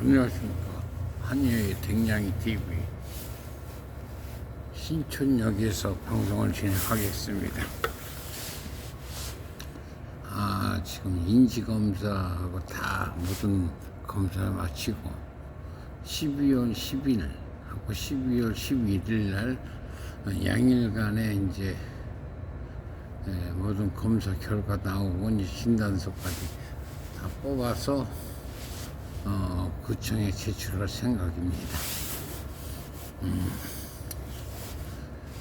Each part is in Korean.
안녕하십니까 한여의 댕냥이 TV 신촌역에서 방송을 진행하겠습니다. 아 지금 인지검사하고 다 모든 검사를 마치고 12월 10일 하고 12월 11일 날 양일간에 이제 예, 모든 검사 결과 나오고 진단서까지 다 뽑아서 어, 구청에 제출할 생각입니다. 음.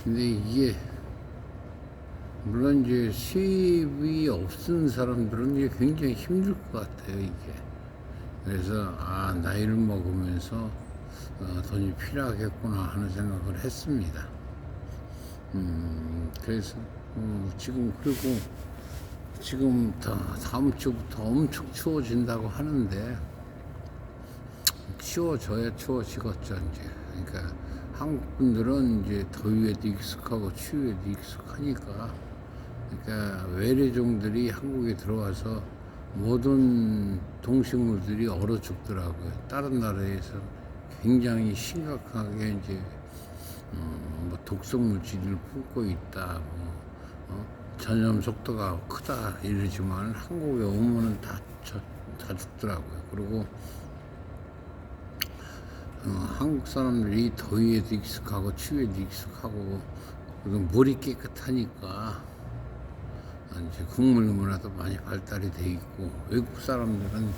근데 이게 물론 이제 수입이 없은 사람들은 이게 굉장히 힘들 것 같아요 이게. 그래서 아 나이를 먹으면서 어, 돈이 필요하겠구나 하는 생각을 했습니다. 음, 그래서 어, 지금 그리고 지금 다 다음 주부터 엄청 추워진다고 하는데 추워져야 추워지겠죠 이제. 그러니까 한국 분들은 이제 더위에도 익숙하고 추위에도 익숙하니까 그러니까 외래종들이 한국에 들어와서 모든 동식물들이 얼어 죽더라고요. 다른 나라에서 굉장히 심각하게 이제 어, 뭐 독성 물질을 뿜고 있다. 뭐 어, 전염 속도가 크다 이러지만 한국에 오면은 다, 저- 다 죽더라고요. 그리고 어, 한국 사람들이 더위에도 익숙하고 추위에도 익숙하고 물이 깨끗하니까 이제 국물 문화도 많이 발달이 돼 있고 외국 사람들은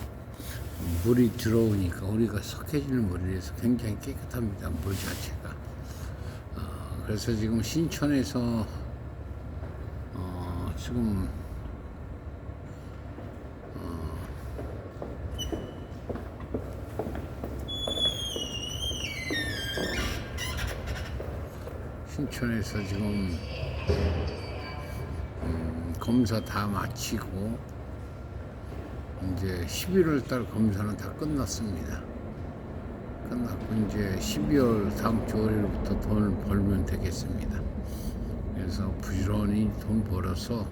물이 들어오니까 우리가 석회질 물이라서 굉장히 깨끗합니다 물 자체가. 어, 그래서 지금 신촌에서 어, 지금 신촌에서 지금 음, 검사 다 마치고 이제 11월 달 검사는 다 끝났습니다. 끝났고 이제 12월 다음 주 월요일부터 돈을 벌면 되겠습니다. 그래서 부지런히 돈 벌어서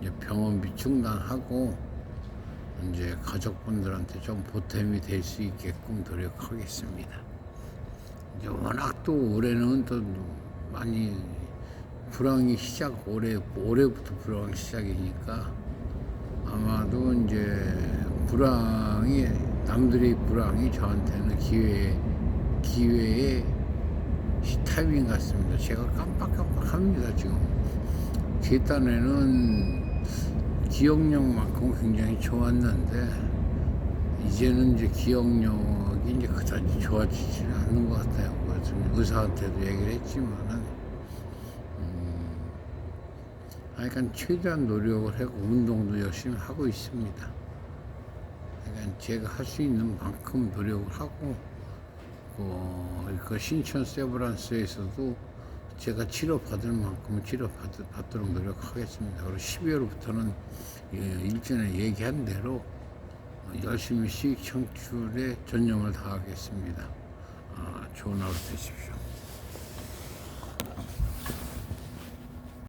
이제 병원비 충당하고 이제 가족분들한테 좀 보탬이 될 수 있게끔 노력하겠습니다. 이제 워낙 또 올해는 또 많이 불황이 시작 올해 올해부터 불황 시작이니까 아마도 이제 불황이 남들의 불황이 저한테는 기회 기회의 시- 타이밍 같습니다. 제가 깜빡깜빡합니다 지금 제 딴에는 기억력만큼 굉장히 좋았는데 이제는 이제 기억력이 이제 그다지 좋아지지는 않는 것 같아요. 의사한테도 얘기를 했지만은, 음, 하여간 최대한 노력을 하고 운동도 열심히 하고 있습니다. 그러니까 제가 할 수 있는 만큼 노력을 하고, 그, 그 신촌 세브란스에서도 제가 치료받을 만큼 치료받도록 노력하겠습니다. 그리고 12월부터는 일전에 얘기한 대로 열심히 창출에 전념을 다하겠습니다. 아, 좋은 하루 되십시오.